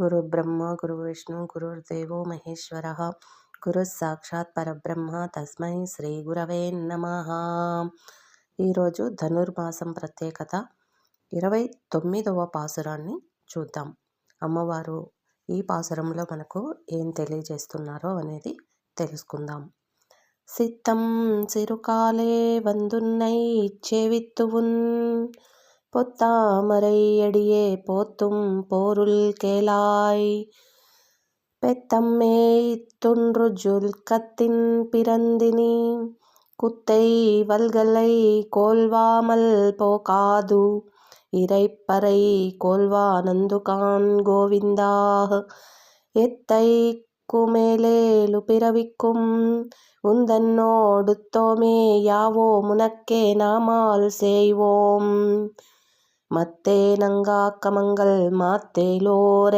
గురు బ్రహ్మ గురు విష్ణు గురుర్దేవో మహేశ్వర. గురు సాక్షాత్ పరబ్రహ్మ తస్మై శ్రీ గురవే నమ. ఈరోజు ధనుర్మాసం ప్రత్యేకత. ఇరవై తొమ్మిదవ పాసురాన్ని చూద్దాం. అమ్మవారు ఈ పాసురంలో మనకు ఏం తెలియజేస్తున్నారో అనేది తెలుసుకుందాం. సిత్తం సిరుకాలే వందున్నై பொத்தாமரை அடியே போத்தும் போருள் கேளாய். பெத்தம்மே இத்துன்று ஜுல்கத்தின் பிறந்தினி குத்தை வல்கலை கோல்வாமல் போகாது. இறைப்பறை கோல்வானந்துகான் கோவிந்தாக எத்தை குமேலேலு பிறவிக்கும் உந்தன்னோடுத்தோமே யாவோ முனக்கே நாமால் செய்வோம். మత్తే నంగాకమంగల్ మాత్తేలోరెంబావాయ్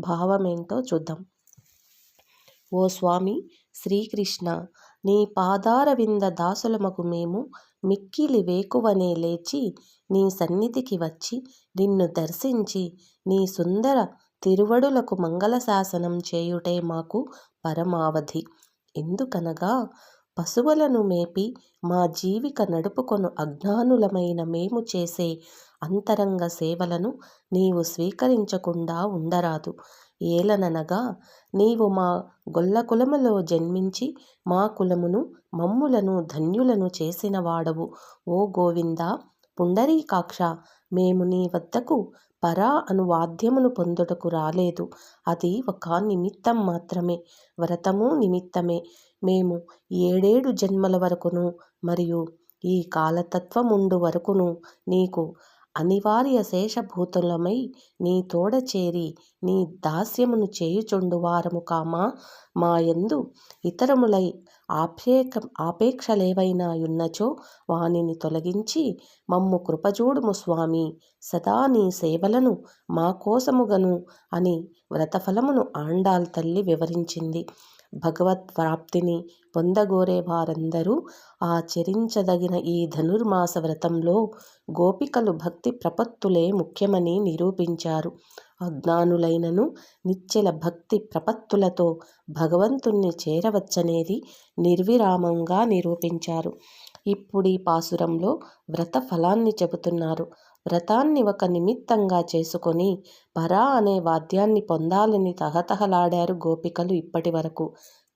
భావమేంటో చూద్దాం ఓ స్వామి శ్రీకృష్ణ నీ పాదార వింద దాసులమకు మేము మిక్కిలి వేకువనే లేచి నీ సన్నిధికి వచ్చి నిన్ను దర్శించి నీ సుందర తిరువడులకు మంగళ శాసనం చేయుటే మాకు పరమావధి ఎందుకనగా పశువులను మేపి మా జీవిక నడుపుకొను అజ్ఞానులమైన మేము చేసే అంతరంగ సేవలను నీవు స్వీకరించకుండా ఉండరాదు. ఏలననగా నీవు మా గొల్ల కులములో జన్మించి మా కులమును మమ్ములను ధన్యులను చేసిన వాడవు. ఓ గోవింద పుండరీకాక్ష మేము నీ వద్దకు పరా అను వాద్యమును పొందుటకు రాలేదు. అది ఒక నిమిత్తం మాత్రమే వ్రతము నిమిత్తమే. మేము ఏడేడు జన్మల వరకును మరియు ఈ కాలతత్వముండు వరకును నీకు అనివార్య శేషభూతులమై నీ తోడ చేరి నీ దాస్యమును చేయుచుండు వారము కామా? మాయందు ఇతరములై ఆప్యేక ఆపేక్షలేవైనా యున్నచో వానిని తొలగించి మమ్ము కృపజూడుము స్వామి. సదా నీ సేవలను మా కోసముగను అని వ్రతఫలమును ఆండాల్ తల్లి వివరించింది. భగవత్ ప్రాప్తిని పొందగోరే వారందరూ ఆచరించదగిన ఈ ధనుర్మాస వ్రతంలో గోపికలు భక్తి ప్రపత్తులే ముఖ్యమని నిరూపించారు. అజ్ఞానులైనను నిశ్చల భక్తి ప్రపత్తులతో భగవంతుణ్ణి చేరవచ్చనేది నిర్విరామంగా నిరూపించారు. ఇప్పుడు ఈ పాసురంలో వ్రత ఫలాన్ని చెబుతున్నారు. వ్రతాన్ని ఒక నిమిత్తంగా చేసుకొని పరా అనే వాద్యాన్ని పొందాలని తహతహలాడారు గోపికలు ఇప్పటి వరకు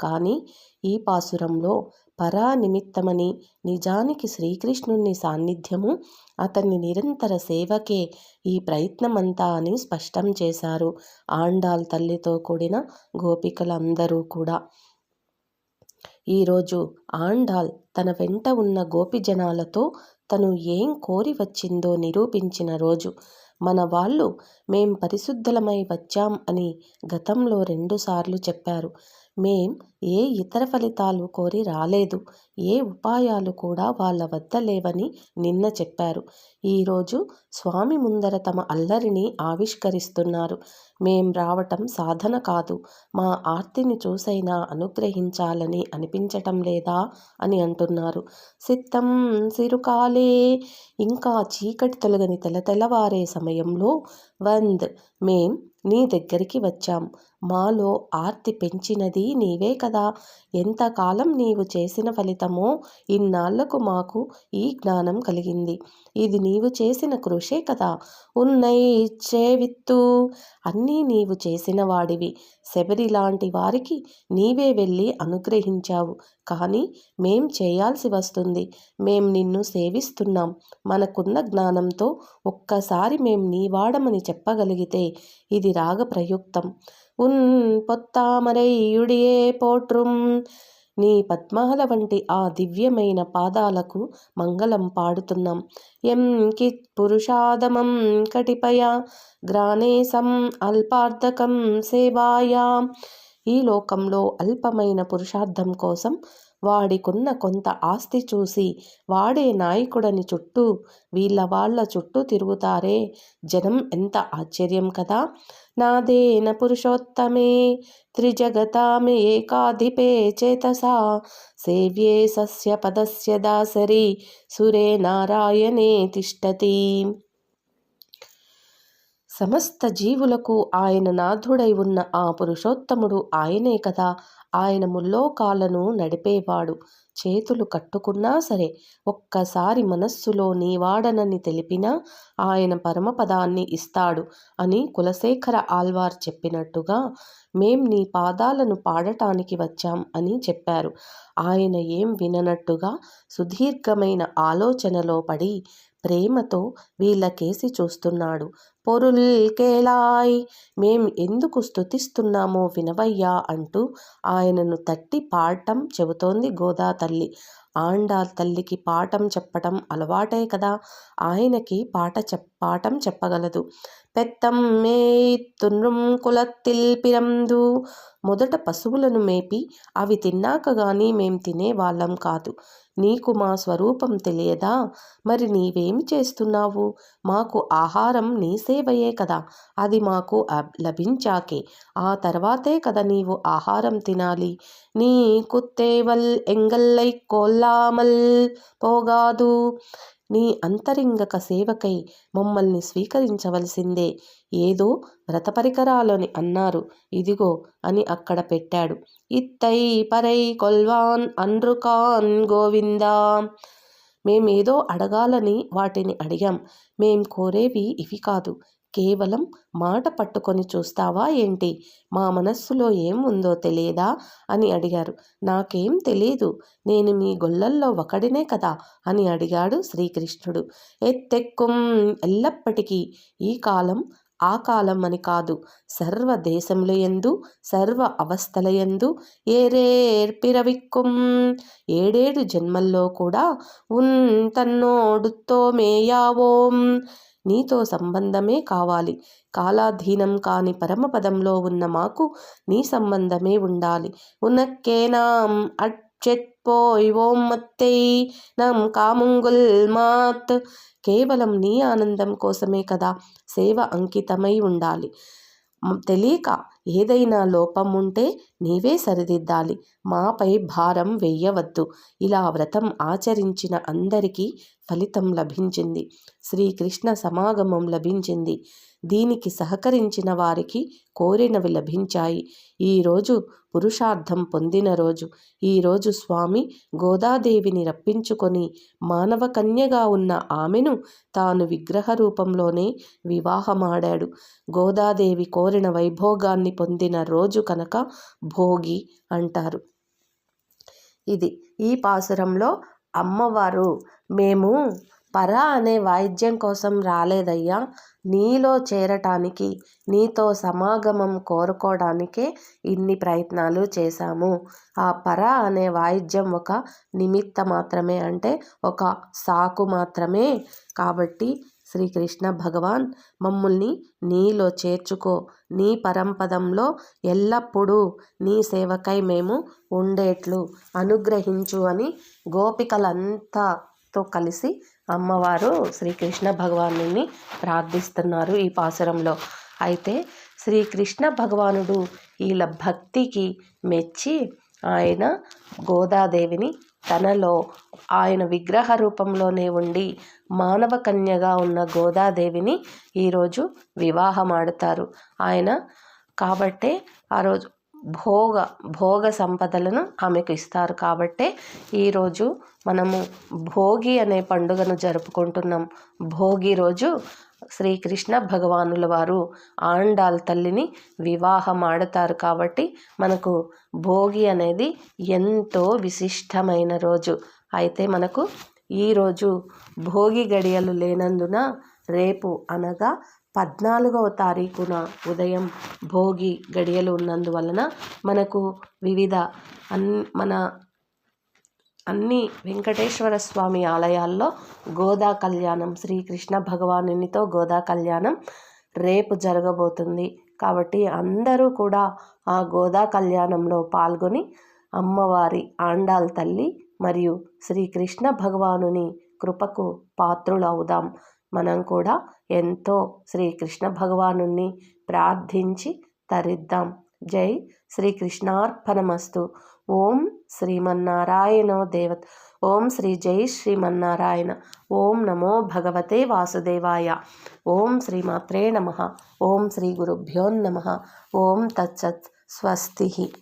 కానీ ఈ పాసురంలో పరా నిమిత్తమని నిజానికి శ్రీకృష్ణుని సాన్నిధ్యము అతన్ని నిరంతర సేవకే ఈ ప్రయత్నమంతా అని స్పష్టం చేశారు ఆండాల్ తల్లితో కూడిన గోపికలందరూ కూడా. ఈరోజు ఆండాల్ తన వెంట ఉన్న గోపిజనాలతో తను ఏం కోరి వచ్చిందో నిరూపించిన రోజు మన వాళ్ళు మేం పరిశుద్ధులమై వచ్చాం అని గతంలో రెండుసార్లు చెప్పారు. మేం ఏ ఇతర ఫలితాలు కోరి రాలేదు ఏ ఉపాయాలు కూడా వాళ్ళ వద్ద లేవని నిన్న చెప్పారు. ఈరోజు స్వామి ముందర తమ అల్లరిని ఆవిష్కరిస్తున్నారు. మేం రావటం సాధన కాదు మా ఆర్తిని చూసైనా అనుగ్రహించాలని అనిపించటం లేదా అని అంటున్నారు. సిత్తం సిరుకాలే ఇంకా చీకటి తొలగని తెల తెల్లవారే సమయంలో వంద్ మేం నీ దగ్గరికి వచ్చాం. మాలో ఆర్తి పెంచినది నీవే కదా. ఎంతకాలం నీవు చేసిన ఫలితమో ఇన్నాళ్ళకు మాకు ఈ జ్ఞానం కలిగింది. ఇది నీవు చేసిన కృషే కదా. ఉన్నై ఇచ్చే విత్తు అన్నీ నీవు చేసిన వాడివి. శబరి లాంటి వారికి నీవే వెళ్ళి అనుగ్రహించావు. కానీ మేం చేయాల్సి వస్తుంది. మేం నిన్ను సేవిస్తున్నాం. మనకున్న జ్ఞానంతో ఒక్కసారి మేం నీవాడమని చెప్పగలిగితే ఇది రాగ ప్రయుక్తం. ఉన్ పొత్తామరయుడియే పోట్రుం. నీ పద్మాల వంటి ఆ దివ్యమైన పాదాలకు మంగళం పాడుతున్నాం. ఎం కిత్ పురుషాదమం కటిపయ గ్రానేసం అల్పార్థకం సేవాయా. ఈ లోకంలో అల్పమైన పురుషార్థం కోసం వాడికున్న కొంత ఆస్తి చూసి వాడే నాయకుడని చుట్టూ వీళ్ళ వాళ్ళ చుట్టూ తిరుగుతారే. జనం ఎంత ఆశ్చర్యం కదా! నాదేన పురుషోత్తమే త్రిజగతామి ఏకాధిపే చేతసా సేవ్యే సస్య పదస్య దాసరి సురే నారాయణే తిష్టతి సమస్త జీవులకు ఆయన నాథుడై ఉన్న ఆ పురుషోత్తముడు ఆయనే కదా ఆయన ముల్లోకాలను నడిపేవాడు. చేతులు కట్టుకున్నా సరే ఒక్కసారి మనస్సులో నీవాడనని తెలిపినా ఆయన పరమపదాన్ని ఇస్తాడు అని కులశేఖర ఆల్వార్ చెప్పినట్టుగా మేం నీ పాదాలను పాడటానికి వచ్చాం అని చెప్పారు. ఆయన ఏం విననట్టుగా సుదీర్ఘమైన ఆలోచనలో పడి ప్రేమతో వీళ్ళకేసి చూస్తున్నాడు. పొరుల్ కేలాయ్ మేం ఎందుకు స్తుతిస్తున్నామో వినవయ్యా అంటూ ఆయనను తట్టి పాఠం చెబుతోంది గోదా తల్లి. ఆండాల్ తల్లికి పాఠం చెప్పటం అలవాటే కదా. ఆయనకి పాట చెప్ పాఠం చెప్పగలదు. పెత్తం మే కులత్తిల్ పిరందు. మొదట పశువులను మేపి అవి తిన్నాక గాని మేం తినేవాళ్ళం కాదు. నీకు మా స్వరూపం తెలియదా? మరి నీవేమి చేస్తున్నావు? మాకు ఆహారం నీ సేవయే కదా అది మాకు లభించాకే. ఆ తర్వాతే కదా నీవు ఆహారం తినాలి. నీ కుత్తేవల్ ఎంగల్లై కొల్లామల్ పోగాదు. నీ అంతరింగక సేవకై మమ్మల్ని స్వీకరించవలసిందే. ఏదో వ్రతపరికరాలని అన్నారు. ఇదిగో అని అక్కడ పెట్టాడు. ఇత్తై పరై కొల్వాన్ అన్రుకాన్ గోవిందా. మేమేదో అడగాలని వాటిని అడిగాం. మేం కోరేవి ఇవి కాదు. కేవలం మాట పట్టుకొని చూస్తావా ఏంటి? మా మనస్సులో ఏం ఉందో తెలియదా? అని అడిగారు. నాకేం తెలీదు. నేను మీ గొల్లల్లో ఒకడినే కదా? అని అడిగాడు శ్రీకృష్ణుడు. ఎత్తెక్కుం ఎల్లప్పటికీ ఈ కాలం ఆ కాలం అని కాదు. సర్వ దేశములయందు సర్వ అవస్థలయందు ఏరేర్పిరవిక్కుం. ఏడేడు జన్మల్లో కూడా ఉన్ తన్నోడుతో మేయావోం. నీతో సంబంధమే కావాలి. కాలాధీనం కాని పరమపదంలో ఉన్న మాకు నీ సంబంధమే ఉండాలి. ఉనక్కేనాం అచ్చెత్పోయ్ ఓం మత్తై నం కాముంగుల్ మాత్ కేవలం నీ ఆనందం కోసమే కదా సేవ అంకితమై ఉండాలి తెలియక ఏదైనా లోపం ఉంటే నీవే సరిదిద్దాలి. మాపై భారం వెయ్యవద్దు ఇలా వ్రతం ఆచరించిన అందరికీ ఫలితం లభించింది. శ్రీకృష్ణ సమాగమం లభించింది. దీనికి సహకరించిన వారికి కోరినవి లభించాయి. ఈరోజు పురుషార్థం పొందిన రోజు. ఈరోజు స్వామి గోదాదేవిని రప్పించుకొని మానవ కన్యగా ఉన్న ఆమెను తాను విగ్రహ రూపంలోనే వివాహమాడాడు. గోదాదేవి కోరిన వైభోగాన్ని పొందిన రోజు కనుక భోగి అంటారు. ఇది ఈ పాసురంలో అమ్మవారు మేము పర అనే వాయిద్యం కోసం రాలేదయ్యా. నీలో చేరటానికి నీతో సమాగమం కోరుకోవడానికే ఇన్ని ప్రయత్నాలు చేశాము. ఆ పర అనే వాయిద్యం ఒక నిమిత్త మాత్రమే అంటే ఒక సాకు మాత్రమే. కాబట్టి శ్రీకృష్ణ భగవాన్ మమ్మల్ని నీలో చేర్చుకో. నీ పరంపదంలో ఎల్లప్పుడూ నీ సేవకై మేము ఉండేట్లు అనుగ్రహించు అని గోపికలంతాతో కలిసి అమ్మవారు శ్రీకృష్ణ భగవాను ప్రార్థిస్తున్నారు ఈ పాసురంలో. అయితే శ్రీకృష్ణ భగవానుడు వీళ్ళ భక్తికి మెచ్చి ఆయన గోదాదేవిని తనలో ఆయన విగ్రహ రూపంలోనే ఉండి మానవ కన్యగా ఉన్న గోదాదేవిని ఈరోజు వివాహమాడతారు. ఆయన కాబట్టే ఆ రోజు భోగ భోగ సంపదలను ఆమెకు ఇస్తారు. కాబట్టే ఈరోజు మనము భోగి అనే పండుగను జరుపుకుంటున్నాం. భోగి రోజు శ్రీకృష్ణ భగవానుల వారు ఆండాల్ తల్లిని వివాహం ఆడతారు కాబట్టి మనకు భోగి అనేది ఎంతో విశిష్టమైన రోజు. అయితే మనకు ఈరోజు భోగి గడియలు లేనందున రేపు అనగా పద్నాలుగవ తారీఖున ఉదయం భోగి గడియలు ఉన్నందువలన మనకు వివిధ అన్ మన అన్ని వెంకటేశ్వర స్వామి ఆలయాల్లో గోదా కళ్యాణం శ్రీకృష్ణ భగవానునితో గోదా కళ్యాణం రేపు జరగబోతుంది. కాబట్టి అందరూ కూడా ఆ గోదా కళ్యాణంలో పాల్గొని అమ్మవారి ఆండాల్ తల్లి మరియు శ్రీకృష్ణ భగవానుని కృపకు పాత్రులవుదాం. మనం కూడా ఎంతో శ్రీకృష్ణ భగవాను ప్రార్థించి తరిద్దాం. జై శ్రీకృష్ణార్పణమస్తు. ఓం శ్రీమన్నారాయణో దేవత. ఓం శ్రీ జై శ్రీమన్నారాయణ. ఓం నమో భగవతే వాసుదేవాయ. ఓం శ్రీమాత్రే నమ. ఓం శ్రీ గురుభ్యో నమ. ఓం తచ్చత్ స్వస్తి.